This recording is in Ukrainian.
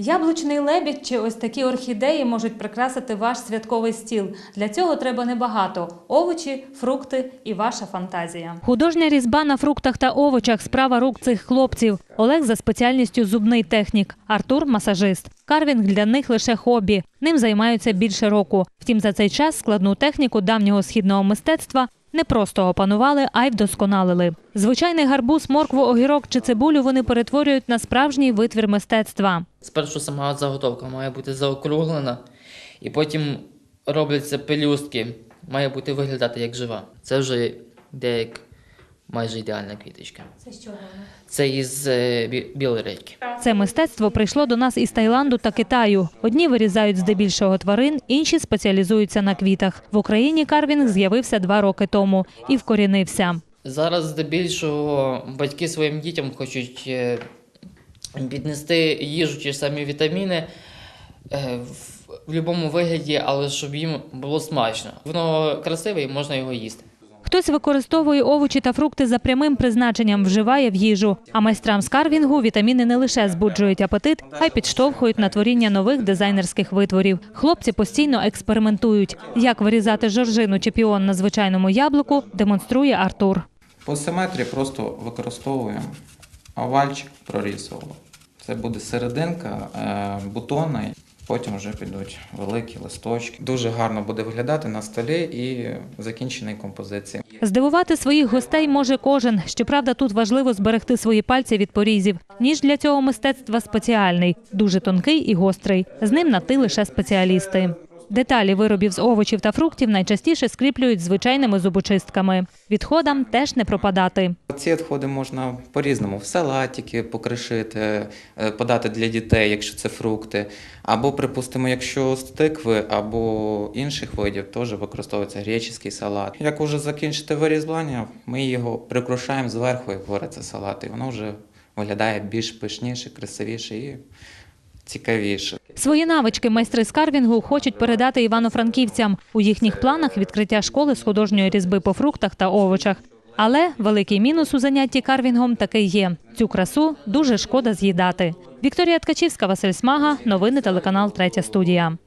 Яблучний лебідь чи ось такі орхідеї можуть прикрасити ваш святковий стіл. Для цього треба небагато: овочі, фрукти і ваша фантазія. Художня різьба на фруктах та овочах справа рук цих хлопців. Олег за спеціальністю зубний технік, Артур масажист. Карвінг для них лише хобі. Ним займаються більше року. Втім, за цей час складну техніку давнього східного мистецтва не просто опанували, а й вдосконалили. Звичайний гарбуз, моркву, огірок чи цибулю вони перетворюють на справжній витвір мистецтва. Спершу сама заготовка має бути заокруглена, і потім робляться пелюстки, має бути виглядати як жива. Це вже йде як майже ідеальна квіточка. Це що Це із е, білої редьки. Це мистецтво прийшло до нас із Таїланду та Китаю. Одні вирізають здебільшого тварин, інші спеціалізуються на квітах. В Україні карвінг з'явився два роки тому і вкорінився. Зараз здебільшого батьки своїм дітям хочуть е, піднести їжу чи самі вітаміни е, в в будь-якому вигляді, але щоб їм було смачно. Воно красиве і можна його їсти. Хтось використовує овочі та фрукти за прямим призначенням, вживає в їжу. А майстрам з карвінгу вітаміни не лише збуджують апетит, а й підштовхують на творіння нових дизайнерських витворів. Хлопці постійно експериментують. Як вирізати жоржину чи піон на звичайному яблуку, демонструє Артур. По симетрії просто використовуємо овальчик прорізували. Це буде серединка е, бутона, потім вже підуть великі листочки. Дуже гарно буде виглядати на столі і закінченій композиції. Здивувати своїх гостей може кожен. Щоправда, тут важливо зберегти свої пальці від порізів. Ніж для цього мистецтва спеціальний, дуже тонкий і гострий. З ним на ти лише спеціалісти. Деталі виробів з овочів та фруктів найчастіше скріплюють звичайними зубочистками. Відходам теж не пропадати. Ці відходи можна по-різному в салатики покришити, е, подати для дітей, якщо це фрукти. Або, припустимо, якщо з тикви або інших видів, теж використовується греческий салат. Як вже закінчити вирізблення, ми його прикрашаємо зверху, як вариться салат, і воно вже виглядає більш пишніше, красивіше і цікавіше. Свої навички майстри з карвінгу хочуть передати івано-франківцям. У їхніх планах відкриття школи з художньої різьби по фруктах та овочах. Але великий мінус у занятті карвінгом таки є. Цю красу дуже шкода з'їдати. Вікторія Ткачівська, Василь Смага. Новини телеканал Третя студія.